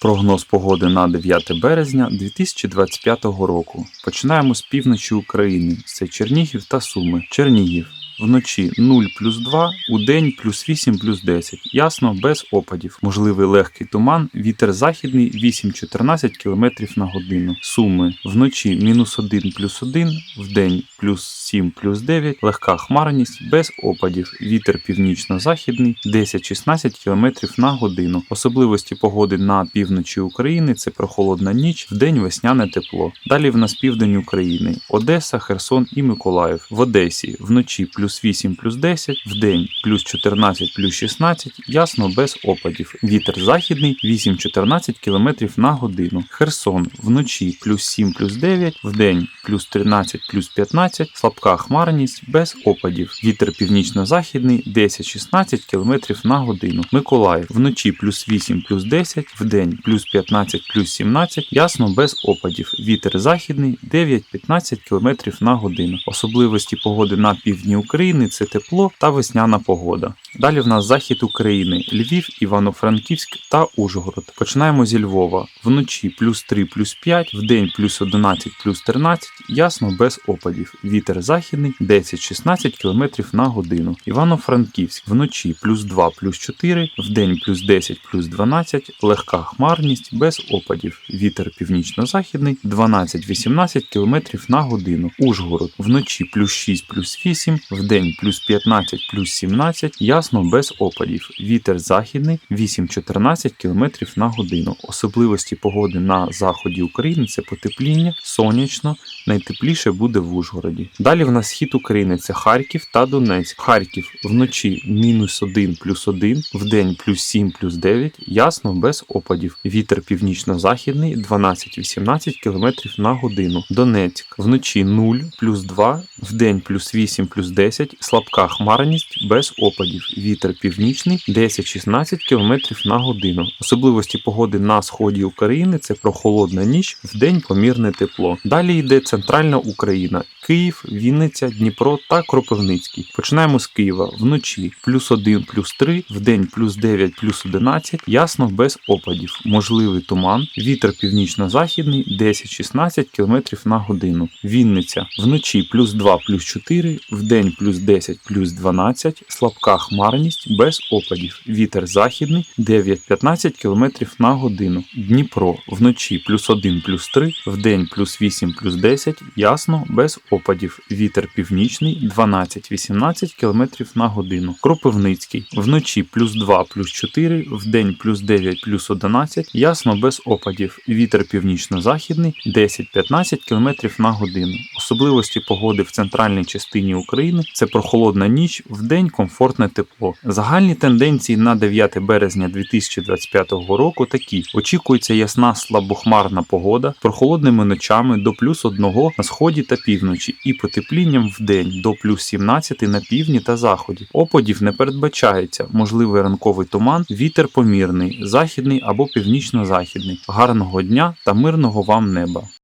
Прогноз погоди на 9 березня 2025 року. Починаємо з півночі України. Це Чернігів та Суми. Чернігів. Вночі 0 плюс 2, у день плюс 8 плюс 10. Ясно, без опадів. Можливий легкий туман, вітер західний 8-14 км на годину. Суми вночі мінус 1 плюс 1, в день плюс 7 плюс 9, легка хмарність без опадів. Вітер північно-західний 10-16 км на годину. Особливості погоди на півночі України це прохолодна ніч, в день весняне тепло. Далі в нас південь України, Одеса, Херсон і Миколаїв. В Одесі вночі плюс 8 плюс 10, в день плюс 14 плюс 16, ясно без опадів. Вітер західний 8-14 км на годину. Херсон вночі плюс 7 плюс 9, в день плюс 13 плюс 15, слабка хмарність без опадів. Вітер північно-західний 10-16 км на годину. Миколаїв вночі плюс 8 плюс 10, в день плюс 15 плюс 17, ясно без опадів. Вітер західний 9-15 км на годину. Особливості погоди на півдні України це тепло та весняна погода. Далі в нас захід України, Львів, Івано-Франківськ та Ужгород. Починаємо зі Львова. Вночі плюс 3 плюс 5, в день плюс 11 плюс 13, ясно без опадів. Вітер західний 10-16 км на годину. Івано-Франківськ вночі плюс 2 плюс 4, в день плюс 10 плюс 12, легка хмарність без опадів. Вітер північно-західний 12-18 км на годину. Ужгород вночі плюс 6 плюс 8, в день плюс 15 плюс 17, ясно без опадів. Вітер західний 8-14 км на годину. Особливості погоди на заході України це потепління, сонячно, найтепліше буде в Ужгороді. Далі в нас схід України це Харків та Донецьк. Харків вночі мінус 1 плюс 1, в день плюс 7 плюс 9, ясно без опадів. Вітер північно-західний 12-18 км на годину. Донецьк вночі 0 плюс 2, в день плюс 8 плюс 10, слабка хмарність без опадів. Вітер північний 10-16 км на годину. Особливості погоди на сході України це прохолодна ніч, в день помірне тепло. Далі йде центральна Україна. Київ, Вінниця, Дніпро та Кропивницький. Починаємо з Києва. Вночі плюс 1 плюс 3, в день плюс 9 плюс 11, ясно без опадів. Можливий туман, вітер північно-західний 10-16 км на годину. Вінниця вночі плюс 2 плюс 4, в день плюс 10 плюс 12, слабка хмарність без опадів. Вітер західний 9-15 км на годину. Дніпро вночі плюс 1 плюс 3, в день плюс 8 плюс 10, ясно без опадів. Вітер північний 12-18 км на годину. Кропивницький вночі плюс 2 плюс 4, в день плюс 9 плюс 11, ясно без опадів. Вітер північно-західний 10-15 км на годину. Особливості погоди в центральній частині України це прохолодна ніч, в день комфортне тепло. Загальні тенденції на 9 березня 2025 року такі: очікується ясна слабохмарна погода прохолодними ночами до плюс 1 на сході та півночі і потеплінням в день до плюс 17 на півдні та заході. Опадів не передбачається, можливий ранковий туман, вітер помірний, західний або північно-західний. Гарного дня та мирного вам неба!